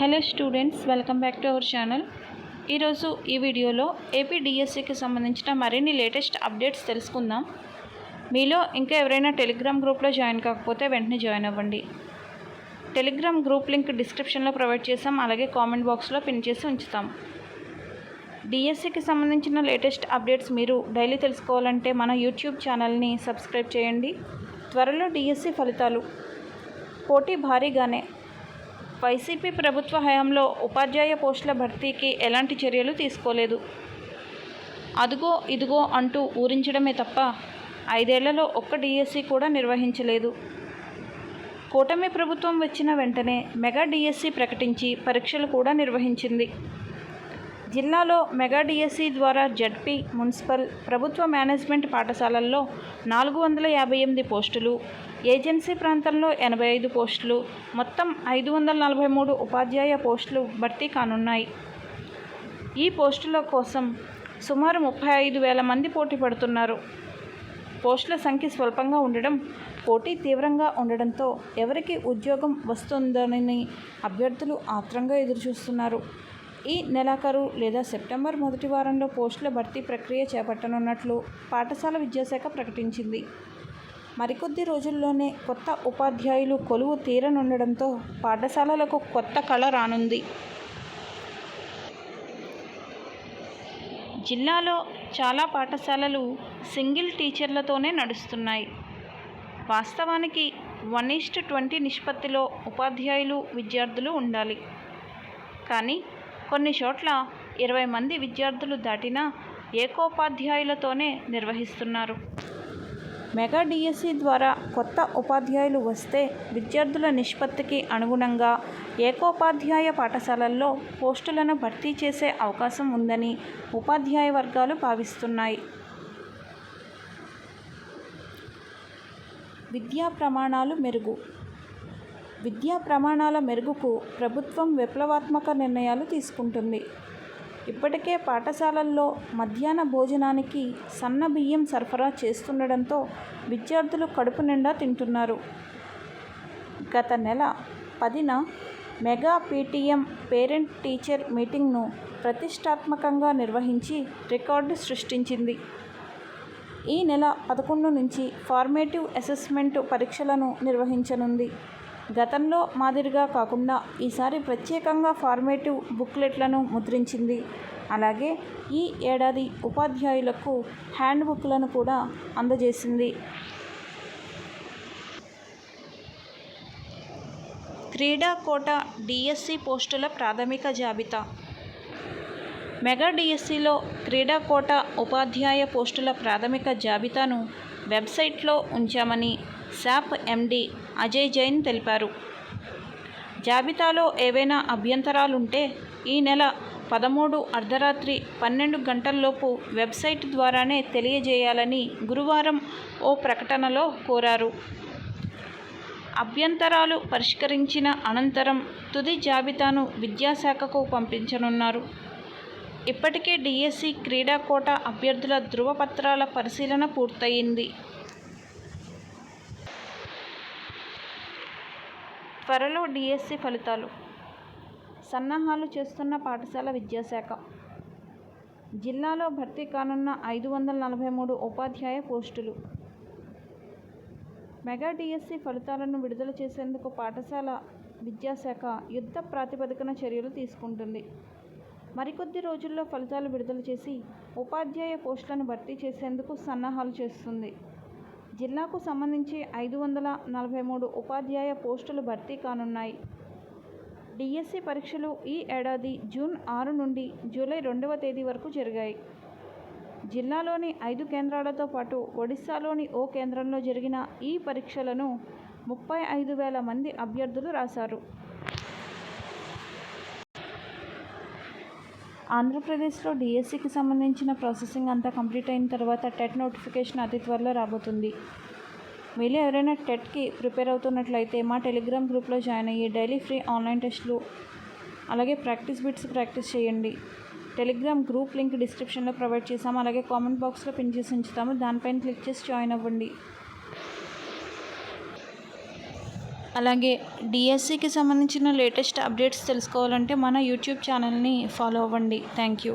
Hello students welcome back to our channel. ఈరోజు ఈ వీడియోలో ఏపీ డిఎస్సికి సంబంధించిన మరిన్ని లేటెస్ట్ అప్డేట్స్ తెలుసుకుందాం. మీలో ఇంకా ఎవరైనా టెలిగ్రామ్ గ్రూప్లో జాయిన్ కాకపోతే వెంటనే జాయిన్ అవ్వండి. టెలిగ్రామ్ గ్రూప్ లింక్ డిస్క్రిప్షన్లో ప్రొవైడ్ చేసాం అలాగే కామెంట్ బాక్స్లో పిన్ చేసి ఉంచుతాం. డిఎస్సికి సంబంధించిన లేటెస్ట్ అప్డేట్స్ మీరు డైలీ తెలుసుకోవాలంటే మన యూట్యూబ్ ఛానల్ని సబ్స్క్రైబ్ చేయండి. త్వరలో డిఎస్సి ఫలితాలు పోటీ భారీగానే వైసీపీ ప్రభుత్వ హయాంలో ఉపాధ్యాయ పోస్టుల భర్తీకి ఎలాంటి చర్యలు తీసుకోలేదు. అదుగో ఇదిగో అంటూ ఊరించడమే తప్ప ఐదేళ్ళలో ఒక్క డిఎస్సి కూడా నిర్వహించలేదు. కూటమి ప్రభుత్వం వచ్చిన వెంటనే మెగా డిఎస్సి ప్రకటించి పరీక్షలు కూడా నిర్వహించింది. జిల్లాలో మెగా డిఎస్సి ద్వారా జడ్పీ మున్సిపల్ ప్రభుత్వ మేనేజ్మెంట్ పాఠశాలల్లో నాలుగు వందల యాభై ఎనిమిది పోస్టులు ఏజెన్సీ ప్రాంతంలో ఎనభై ఐదు పోస్టులు మొత్తం ఐదు వందల నలభై మూడు ఉపాధ్యాయ పోస్టులు భర్తీ కానున్నాయి. ఈ పోస్టుల కోసం సుమారు ముప్పై ఐదు వేల మంది పోటీ పడుతున్నారు. పోస్టుల సంఖ్య స్వల్పంగా ఉండడం పోటీ తీవ్రంగా ఉండడంతో ఎవరికి ఉద్యోగం వస్తుందని అభ్యర్థులు ఆత్రంగా ఎదురుచూస్తున్నారు. ఈ నెలాఖరు లేదా సెప్టెంబర్ మొదటి వారంలో పోస్టుల భర్తీ ప్రక్రియ చేపట్టనున్నట్లు పాఠశాల విద్యాశాఖ ప్రకటించింది. మరికొద్ది రోజుల్లోనే కొత్త ఉపాధ్యాయులు కొలువు తీరనుండడంతో పాఠశాలలకు కొత్త కళ రానుంది. జిల్లాలో చాలా పాఠశాలలు సింగిల్ టీచర్లతోనే నడుస్తున్నాయి. వాస్తవానికి వన్ ఈస్ట్ ట్వంటీ నిష్పత్తిలో ఉపాధ్యాయులు విద్యార్థులు ఉండాలి. కానీ కొన్ని చోట్ల ఇరవై మంది విద్యార్థులు దాటినా ఏకోపాధ్యాయులతోనే నిర్వహిస్తున్నారు. మెగా డిఎస్సి ద్వారా కొత్త ఉపాధ్యాయులు వస్తే విద్యార్థుల నిష్పత్తికి అనుగుణంగా ఏకోపాధ్యాయ పాఠశాలల్లో పోస్టులను భర్తీ చేసే అవకాశం ఉందని ఉపాధ్యాయ వర్గాలు భావిస్తున్నాయి. విద్యా ప్రమాణాలు మెరుగు. విద్యా ప్రమాణాల మెరుగుకు ప్రభుత్వం విప్లవాత్మక నిర్ణయాలు తీసుకుంటుంది. ఇప్పటికే పాఠశాలల్లో మధ్యాహ్న భోజనానికి సన్న బియ్యం సరఫరా చేస్తుండడంతో విద్యార్థులు కడుపు నిండా తింటున్నారు. గత నెల పదిన మెగా పీటీఎం పేరెంట్ టీచర్ మీటింగ్ను ప్రతిష్టాత్మకంగా నిర్వహించి రికార్డు సృష్టించింది. ఈ నెల పదకొండు నుంచి ఫార్మేటివ్ అసెస్మెంట్ పరీక్షలను నిర్వహించనుంది. గతంలో మాదిరిగా కాకుండా ఈసారి ప్రత్యేకంగా ఫార్మేటివ్ బుక్లెట్లను ముద్రించింది. అలాగే ఈ ఏడాది ఉపాధ్యాయులకు హ్యాండ్ బుక్లను కూడా అందజేసింది. క్రీడా కోట డిఎస్సి పోస్టుల ప్రాథమిక జాబితా. మెగా డిఎస్సిలో క్రీడా కోట ఉపాధ్యాయ పోస్టుల ప్రాథమిక జాబితాను వెబ్సైట్లో ఉంచామని శాప్ ఎండి అజయ్ జైన్ తెలిపారు. జాబితాలో ఏవైనా అభ్యంతరాలుంటే ఈ నెల పదమూడు అర్ధరాత్రి పన్నెండు గంటల్లోపు వెబ్సైట్ ద్వారానే తెలియజేయాలని గురువారం ఓ ప్రకటనలో కోరారు. అభ్యంతరాలు పరిష్కరించిన అనంతరం తుది జాబితాను విద్యాశాఖకు పంపించనున్నారు. ఇప్పటికే డిఎస్సి క్రీడా కోట అభ్యర్థుల ధృవపత్రాల పరిశీలన పూర్తయింది. త్వరలో డిఎస్సి ఫలితాలు. సన్నాహాలు చేస్తున్న పాఠశాల విద్యాశాఖ. జిల్లాలో భర్తీ కానున్న ఐదు వందల నలభై మూడు ఉపాధ్యాయ పోస్టులు. మెగా డిఎస్సి ఫలితాలను విడుదల చేసేందుకు పాఠశాల విద్యాశాఖ యుద్ధ ప్రాతిపదికన చర్యలు తీసుకుంటుంది. మరికొద్ది రోజుల్లో ఫలితాలు విడుదల చేసి ఉపాధ్యాయ పోస్టులను భర్తీ చేసేందుకు సన్నాహాలు చేస్తుంది. జిల్లాకు సంబంధించి ఐదు వందల నలభై మూడు ఉపాధ్యాయ పోస్టులు భర్తీ కానున్నాయి. డిఎస్సి పరీక్షలు ఈ ఏడాది జూన్ ఆరు నుండి జూలై రెండవ తేదీ వరకు జరిగాయి. జిల్లాలోని ఐదు కేంద్రాలతో పాటు ఒడిశాలోని ఓ కేంద్రంలో జరిగిన ఈ పరీక్షలను ముప్పై ఐదు వేల మంది అభ్యర్థులు రాశారు. ఆంధ్రప్రదేశ్లో డిఎస్సికి సంబంధించిన ప్రాసెసింగ్ అంతా కంప్లీట్ అయిన తర్వాత టెట్ నోటిఫికేషన్ అతి త్వరలో రాబోతుంది. మీలో ఎవరైనా టెట్కి ప్రిపేర్ అవుతున్నట్లయితే మా టెలిగ్రామ్ గ్రూప్లో జాయిన్ అయ్యి డైలీ ఫ్రీ ఆన్లైన్ టెస్ట్లు అలాగే ప్రాక్టీస్ బిట్స్ ప్రాక్టీస్ చేయండి. టెలిగ్రామ్ గ్రూప్ లింక్ డిస్క్రిప్షన్లో ప్రొవైడ్ చేసాము అలాగే కామెంట్ బాక్స్లో పిన్ చేసి ఉంచుతాము. దానిపైన క్లిక్ చేసి జాయిన్ అవ్వండి. అలాగే డిఎస్సికి సంబంధించిన లేటెస్ట్ అప్డేట్స్ తెలుసుకోవాలంటే మన యూట్యూబ్ ఛానల్ని ఫాలో అవ్వండి. Thank you.